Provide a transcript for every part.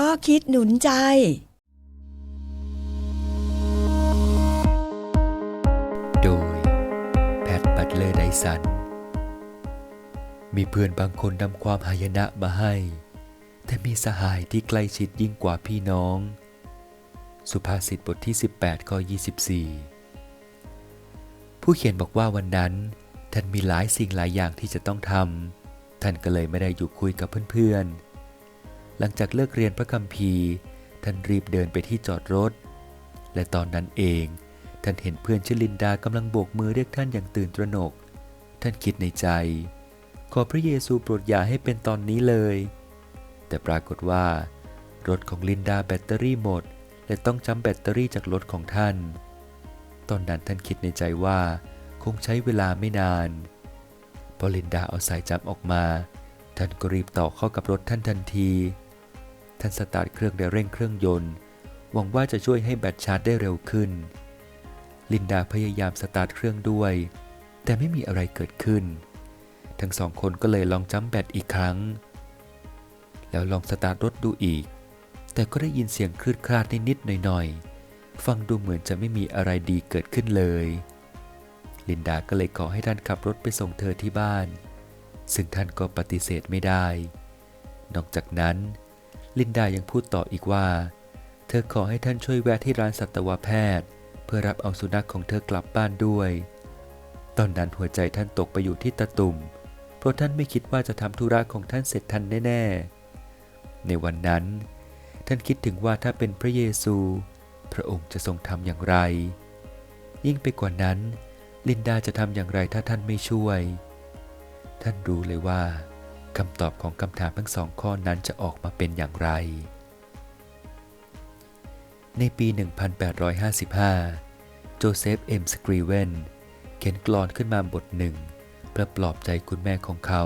ข้อคิดหนุนใจ โดย แพทบัตเลอร์ไดสัน มีเพื่อนบางคนนำความหายนะมาให้ แต่มีสหายที่ใกล้ชิดยิ่งกว่าพี่น้อง สุภาษิตบทที่ 18ข้อ24 ผู้เขียนบอกว่าวันนั้น ท่านมีหลายสิ่งหลายอย่างที่จะต้องทำ ท่านก็เลยไม่ได้อยู่คุยกับเพื่อนๆ หลังจากเลิกเรียนพระคัมภีร์ ท่านรีบเดินไปที่จอดรถ และตอนนั้นเอง ท่านเห็นเพื่อนชื่อลินดากำลังโบกมือเรียกท่านอย่างตื่นตระหนก ท่านคิดในใจ ขอพระเยซูโปรดอย่าให้เป็นตอนนี้เลย แต่ปรากฏว่า รถของลินดาแบตเตอรี่หมด และต้องจำแบตเตอรี่จากรถของท่าน ตอนนั้นท่านคิดในใจว่า คงใช้เวลาไม่นาน พอลินดาเอาสายจับออกมา ท่านก็รีบต่อเข้ากับรถท่านทันที ท่านสตาร์ทเครื่องและเร่งเครื่องยนต์ หวังว่าจะช่วยให้แบตชาร์จได้เร็วขึ้น ลินดาพยายามสตาร์ทเครื่องด้วย แต่ไม่มีอะไรเกิดขึ้น ทั้งสองคนก็เลยลองจัมป์แบตอีกครั้ง แล้วลองสตาร์ทรถดูอีก แต่ก็ได้ยินเสียงคลืดคลาดนิดๆหน่อยๆ ฟังดูเหมือนจะไม่มีอะไรดีเกิดขึ้นเลยลินดาก็เลยขอให้ท่านขับรถไปส่งเธอที่บ้าน ซึ่งท่านก็ปฏิเสธไม่ได้ นอกจากนั้น ลินดายังพูดต่ออีกว่า เธอขอให้ท่านช่วยแวะที่ร้านสัตวแพทย์ เพื่อรับเอาสุนัขของเธอกลับบ้านด้วย ตอนนั้นหัวใจท่านตกไปอยู่ที่ตะตุ่ม เพราะท่านไม่คิดว่าจะทำธุระของท่านเสร็จทันแน่ๆ ในวันนั้น ท่านคิดถึงว่าถ้าเป็นพระเยซู พระองค์จะทรงทำอย่างไร ยิ่งไปกว่านั้น ลินดาจะทำอย่างไรถ้าท่านไม่ช่วย ท่านรู้เลยว่า คำตอบของคำถามทั้งสองข้อนั้นจะออกมาเป็นอย่างไร ในปี 1855 โจเซฟ เอ็มสกรีเวนเขียนกลอนขึ้นมาบทหนึ่งเพื่อปลอบใจคุณแม่ของเขา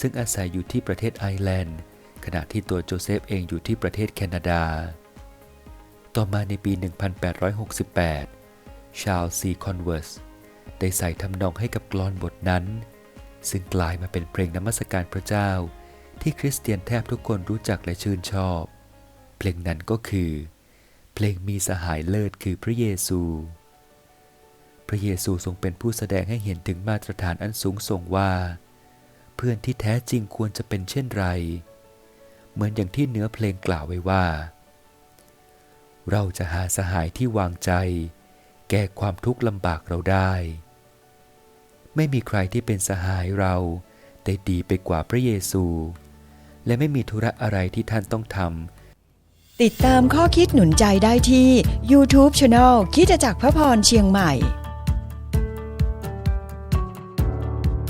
ซึ่งอาศัยอยู่ที่ประเทศไอร์แลนด์ ขณะที่ตัวโจเซฟเองอยู่ที่ประเทศแคนาดา ต่อมาในปี 1868 ชาลซีคอนเวิร์สได้ใส่ทำนองให้กับกลอนบทนั้น ซึ่งกลายมาเป็นเพลงนมัสการพระเจ้า ที่คริสเตียนแทบทุกคนรู้จักและชื่นชอบ เพลงนั้นก็คือ เพลงมีสหายเลิศคือพระเยซู พระเยซูทรงเป็นผู้แสดงให้เห็นถึงมาตรฐานอันสูงส่งว่า เพื่อนที่แท้จริงควรจะเป็นเช่นไร เหมือนอย่างที่เนื้อเพลงกล่าวไว้ว่า เราจะหาสหายที่วางใจ แก้ความทุกข์ลำบากเราได้ ไม่มีใครที่เป็นสหายเราได้ดีไปกว่าพระเยซู และไม่มีธุระอะไรที่ท่านต้องทำติดตามข้อคิดหนุนใจได้ที่ YouTube Channel คิดจักรพระพรเชียงใหม่